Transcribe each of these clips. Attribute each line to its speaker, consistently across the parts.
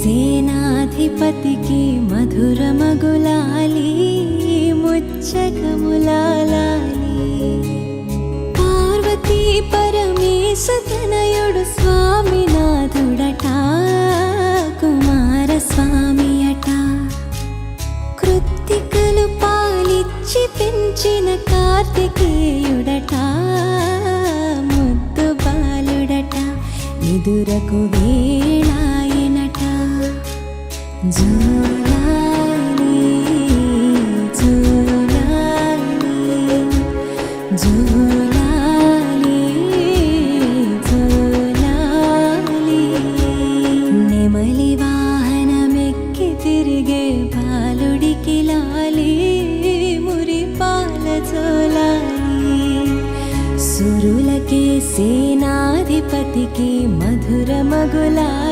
Speaker 1: సేనాధిపతికి మధురమగులాలి ముచ్చకములాలి పార్వతీ పరమేశ తనయుడు స్వామినాథుడట కుమారస్వామి అట కృత్తికలు పాలిచ్చి పెంచిన కార్తికేయుడట ముద్దు బాలుడట. ఎదురకు వేళ సురులకే సేనాధిపతికి మధుర మగులా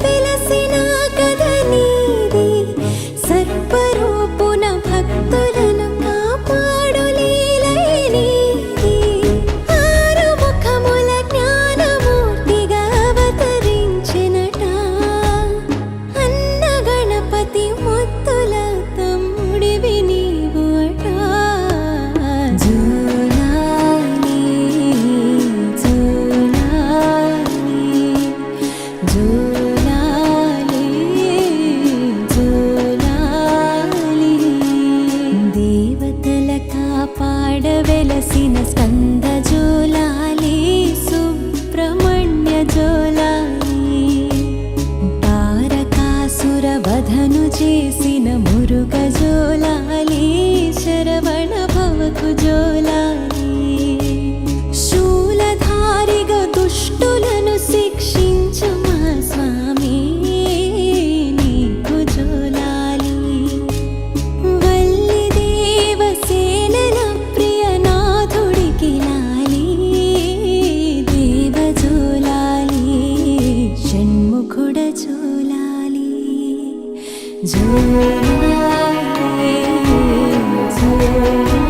Speaker 1: సాధను చేసిన మురుగజోలాలి శరవణ భవకు జోలాలి. ঝুলে ঝুলে